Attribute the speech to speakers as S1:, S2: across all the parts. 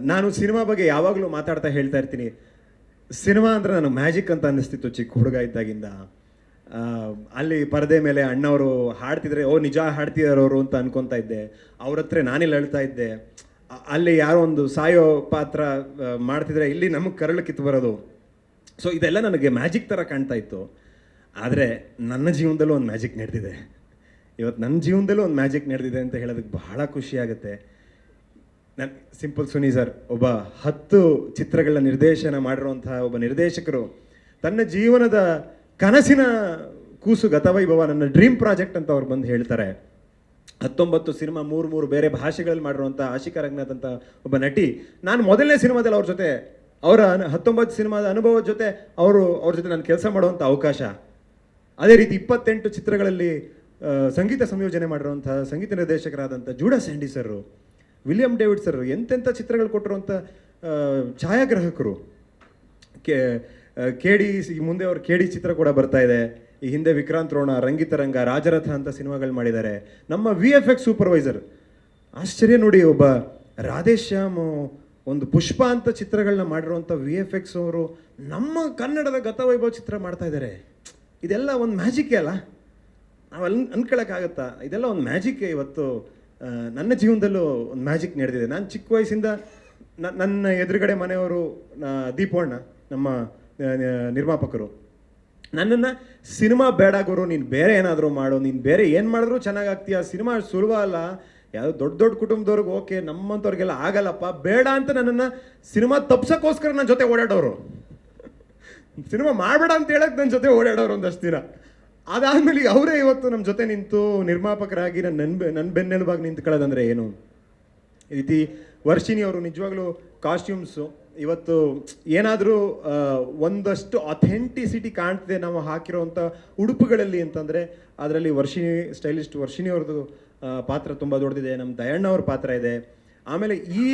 S1: ನಾನು ಸಿನಿಮಾ ಬಗ್ಗೆ ಯಾವಾಗಲೂ ಮಾತಾಡ್ತಾ ಹೇಳ್ತಾ ಇರ್ತೀನಿ. ಸಿನಿಮಾ ಅಂದ್ರೆ ನನಗೆ ಮ್ಯಾಜಿಕ್ ಅಂತ ಅನ್ನಿಸ್ತಿತ್ತು ಚಿಕ್ಕ ಹುಡುಗ ಇದ್ದಾಗಿಂದ. ಅಲ್ಲಿ ಪರದೆ ಮೇಲೆ ಅಣ್ಣವರು ಹಾಡ್ತಿದ್ರೆ, ಓ, ನಿಜ ಹಾಡ್ತಿದಾರವರು ಅಂತ ಅನ್ಕೊತಾ ಇದ್ದೆ. ಅವ್ರ ಹತ್ರ ನಾನಿಲ್ಲಿ ಹೇಳ್ತಾ ಇದ್ದೆ ಅಲ್ಲಿ ಯಾರೋ ಒಂದು ಸಾಯೋ ಪಾತ್ರ ಮಾಡ್ತಿದ್ರೆ ಇಲ್ಲಿ ನಮಗೆ ಕರಳು ಕಿತ್ತು ಬರೋದು. ಸೊ ಇದೆಲ್ಲ ನನಗೆ ಮ್ಯಾಜಿಕ್ ಥರ ಕಾಣ್ತಾ ಇತ್ತು. ಆದರೆ ನನ್ನ ಜೀವನದಲ್ಲೂ ಒಂದು ಮ್ಯಾಜಿಕ್ ನಡೆದಿದೆ. ಇವತ್ತು ನನ್ನ ಜೀವನದಲ್ಲೂ ಒಂದು ಮ್ಯಾಜಿಕ್ ನಡೆದಿದೆ ಅಂತ ಹೇಳೋದಕ್ಕೆ ಬಹಳ ಖುಷಿ ಆಗುತ್ತೆ. ನನ್ನ ಸಿಂಪಲ್ ಸುನಿ ಸರ್, ಒಬ್ಬ ಹತ್ತು ಚಿತ್ರಗಳ ನಿರ್ದೇಶನ ಮಾಡಿರುವಂತಹ ಒಬ್ಬ ನಿರ್ದೇಶಕರು, ತನ್ನ ಜೀವನದ ಕನಸಿನ ಕೂಸು ಗತವೈಭವ, ನನ್ನ ಡ್ರೀಮ್ ಪ್ರಾಜೆಕ್ಟ್ ಅಂತ ಅವ್ರು ಬಂದು ಹೇಳ್ತಾರೆ. ಹತ್ತೊಂಬತ್ತು ಸಿನಿಮಾ, ಮೂರು ಮೂರು ಬೇರೆ ಭಾಷೆಗಳಲ್ಲಿ ಮಾಡಿರುವಂಥ ಆಶಿಕಾ ರಂಗನಾಥ್ ಅಂತ ಒಬ್ಬ ನಟಿ. ನಾನು ಮೊದಲನೇ ಸಿನಿಮಾದಲ್ಲಿ ಅವ್ರ ಜೊತೆ, ಅವರ ಹತ್ತೊಂಬತ್ತು ಸಿನಿಮಾದ ಅನುಭವದ ಜೊತೆ ಅವರು, ಅವ್ರ ಜೊತೆ ನಾನು ಕೆಲಸ ಮಾಡುವಂಥ ಅವಕಾಶ. ಅದೇ ರೀತಿ ಇಪ್ಪತ್ತೆಂಟು ಚಿತ್ರಗಳಲ್ಲಿ ಸಂಗೀತ ಸಂಯೋಜನೆ ಮಾಡಿರುವಂಥ ಸಂಗೀತ ನಿರ್ದೇಶಕರಾದಂಥ Judah Sandhy sir William David sir, ಎಂತೆಂಥ ಚಿತ್ರಗಳು ಕೊಟ್ಟಿರುವಂಥ ಛಾಯಾಗ್ರಾಹಕರು. ಕೆ ಡಿ ಮುಂದೆ ಅವ್ರ ಕೆ ಡಿ ಚಿತ್ರ ಕೂಡ ಬರ್ತಾ ಇದೆ. ಈ ಹಿಂದೆ ವಿಕ್ರಾಂತ್ ರೋಣ ರಂಗಿತರಂಗ ರಾಜರಥ ಅಂತ ಸಿನಿಮಾಗಳು ಮಾಡಿದ್ದಾರೆ. ನಮ್ಮ ವಿ ಎಫ್ ಎಕ್ಸ್ ಸೂಪರ್ವೈಸರ್. ಆಶ್ಚರ್ಯ ನೋಡಿ, ಒಬ್ಬ ರಾಧೇಶ್ಯಾಮ್, ಒಂದು ಪುಷ್ಪ ಅಂತ ಚಿತ್ರಗಳನ್ನ ಮಾಡಿರುವಂಥ ವಿ ಎಫ್ ಎಕ್ಸ್ ಅವರು ನಮ್ಮ ಕನ್ನಡದ ಗತವೈಭವ ಚಿತ್ರ ಮಾಡ್ತಾ ಇದ್ದಾರೆ. ಇದೆಲ್ಲ ಒಂದು ಮ್ಯಾಜಿಕ್ಕೇ ಅಲ್ಲ? ನಾವು ಅಲ್ಲಿ ಅನ್ಕೊಳಕ್ಕಾಗತ್ತಾ? ಇದೆಲ್ಲ ಒಂದು ಮ್ಯಾಜಿಕ್ ಇವತ್ತು. ನನ್ನ ಜೀವನದಲ್ಲೂ ಒಂದು ಮ್ಯಾಜಿಕ್ ನಡೆದಿದೆ. ನಾನು ಚಿಕ್ಕ ವಯಸ್ಸಿಂದ ನನ್ನ ಎದುರುಗಡೆ ಮನೆಯವರು ದೀಪವಣ್ಣ ನಮ್ಮ ನಿರ್ಮಾಪಕರು. ನನ್ನನ್ನು ಸಿನಿಮಾ ಬೇಡ ಗುರು, ನೀನು ಬೇರೆ ಏನಾದರೂ ಮಾಡು, ನೀನು ಬೇರೆ ಏನು ಮಾಡಿದ್ರು ಚೆನ್ನಾಗಾಗ್ತೀಯ ಸಿನಿಮಾ ಸುಲಭ ಅಲ್ಲ, ಯಾವುದೋ ದೊಡ್ಡ ದೊಡ್ಡ ಕುಟುಂಬದವ್ರಿಗೆ ಓಕೆ ನಮ್ಮಂಥವ್ರಿಗೆಲ್ಲ ಆಗಲ್ಲಪ್ಪ, ಬೇಡ ಅಂತ ನನ್ನನ್ನು ಸಿನಿಮಾ ತಪ್ಸೋಕ್ಕೋಸ್ಕರ ನನ್ನ ಜೊತೆ ಓಡಾಡೋರು. ಸಿನಿಮಾ ಮಾಡಬೇಡ ಅಂತ ಹೇಳಕ್ಕೆ ನನ್ನ ಜೊತೆ ಓಡಾಡೋರು ಒಂದಷ್ಟು ದಿನ. ಅದಾದ್ಮೇಲೆ ಅವರೇ ಇವತ್ತು ನಮ್ಮ ಜೊತೆ ನಿಂತು ನಿರ್ಮಾಪಕರಾಗಿ ನನ್ನ ನನ್ನ ನನ್ನ ಬೆನ್ನೆಲುಬಾಗಿ ನಿಂತ್ಕೊಳ್ಳೋದಂದ್ರೆ ಏನು? ಈ ರೀತಿ ವರ್ಷಿಣಿ ಅವರು ನಿಜವಾಗ್ಲೂ ಕಾಸ್ಟ್ಯೂಮ್ಸು ಇವತ್ತು ಏನಾದರೂ ಒಂದಷ್ಟು ಅಥೆಂಟಿಸಿಟಿ ಕಾಣ್ತಿದೆ ನಾವು ಹಾಕಿರೋವಂಥ ಉಡುಪುಗಳಲ್ಲಿ ಅಂತಂದರೆ ಅದರಲ್ಲಿ ವರ್ಷಿಣಿ ಸ್ಟೈಲಿಸ್ಟ್ ವರ್ಷಿಣಿ ಅವ್ರದ್ದು ಪಾತ್ರ ತುಂಬ ದೊಡ್ಡದಿದೆ. ನಮ್ಮ ದಯಣ್ಣ ಅವ್ರ ಪಾತ್ರ ಇದೆ. ಆಮೇಲೆ ಈ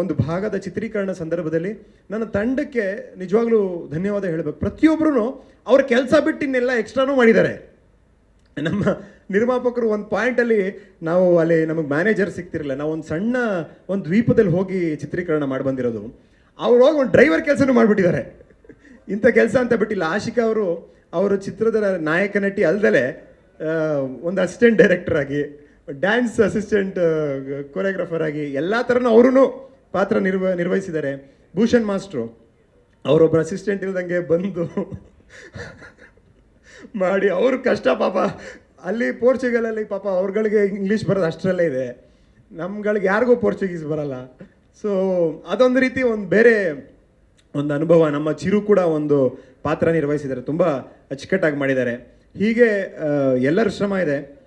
S1: ಒಂದು ಭಾಗದ ಚಿತ್ರೀಕರಣ ಸಂದರ್ಭದಲ್ಲಿ ನನ್ನ ತಂಡಕ್ಕೆ ನಿಜವಾಗ್ಲೂ ಧನ್ಯವಾದ ಹೇಳಬೇಕು. ಪ್ರತಿಯೊಬ್ಬರೂ ಅವ್ರ ಕೆಲಸ ಬಿಟ್ಟು ಇನ್ನೆಲ್ಲ ಎಕ್ಸ್ಟ್ರಾನೂ ಮಾಡಿದ್ದಾರೆ. ನಮ್ಮ ನಿರ್ಮಾಪಕರು ಒಂದು ಪಾಯಿಂಟಲ್ಲಿ ನಾವು ಅಲ್ಲಿ ನಮಗೆ ಮ್ಯಾನೇಜರ್ ಸಿಗ್ತಿರಲಿಲ್ಲ. ನಾವು ಒಂದು ಸಣ್ಣ, ಒಂದು ದ್ವೀಪದಲ್ಲಿ ಹೋಗಿ ಚಿತ್ರೀಕರಣ ಮಾಡಿ ಬಂದಿರೋದು. ಅವ್ರು ಹೋಗಿ ಒಂದು ಡ್ರೈವರ್ ಕೆಲಸನೂ ಮಾಡಿಬಿಟ್ಟಿದ್ದಾರೆ. ಇಂಥ ಕೆಲಸ ಅಂತ ಬಿಟ್ಟಿಲ್ಲ. ಆಶಿಕಾ ಅವರು ಅವರು ಚಿತ್ರದ ನಾಯಕ ನಟಿ ಅಲ್ದಲೆ ಒಂದು ಅಸಿಸ್ಟೆಂಟ್ ಡೈರೆಕ್ಟರ್ ಆಗಿ ಡ್ಯಾನ್ಸ್ ಅಸಿಸ್ಟೆಂಟ್ ಕೊರಿಯೋಗ್ರಾಫರ್ ಆಗಿ ಎಲ್ಲ ಥರನೂ ಅವರೂ ಪಾತ್ರ ನಿರ್ವ, ನಿರ್ವಹಿಸಿದ್ದಾರೆ. ಭೂಷಣ್ ಮಾಸ್ಟ್ರು ಅವರೊಬ್ಬರ ಅಸಿಸ್ಟೆಂಟ್ ಇಲ್ದಂಗೆ ಬಂದು ಮಾಡಿ ಅವ್ರ ಕಷ್ಟ ಪಾಪ. ಅಲ್ಲಿ ಪೋರ್ಚುಗಲಲ್ಲಿ ಪಾಪ ಅವ್ರಗಳಿಗೆ ಇಂಗ್ಲೀಷ್ ಬರೋದು ಅಷ್ಟರಲ್ಲೇ ಇದೆ. ನಮ್ಗಳಿಗೆ ಯಾರಿಗೂ ಪೋರ್ಚುಗೀಸ್ ಬರಲ್ಲ. ಸೊ ಅದೊಂದು ರೀತಿ ಒಂದು ಬೇರೆ ಒಂದು ಅನುಭವ, ನಮ್ಮ ಚಿರು ಕೂಡ ಒಂದು ಪಾತ್ರ ನಿರ್ವಹಿಸಿದ್ದಾರೆ. ತುಂಬ ಅಚ್ಚುಕಟ್ಟಾಗಿ ಮಾಡಿದ್ದಾರೆ. ಹೀಗೆ ಎಲ್ಲರ ಶ್ರಮ ಇದೆ.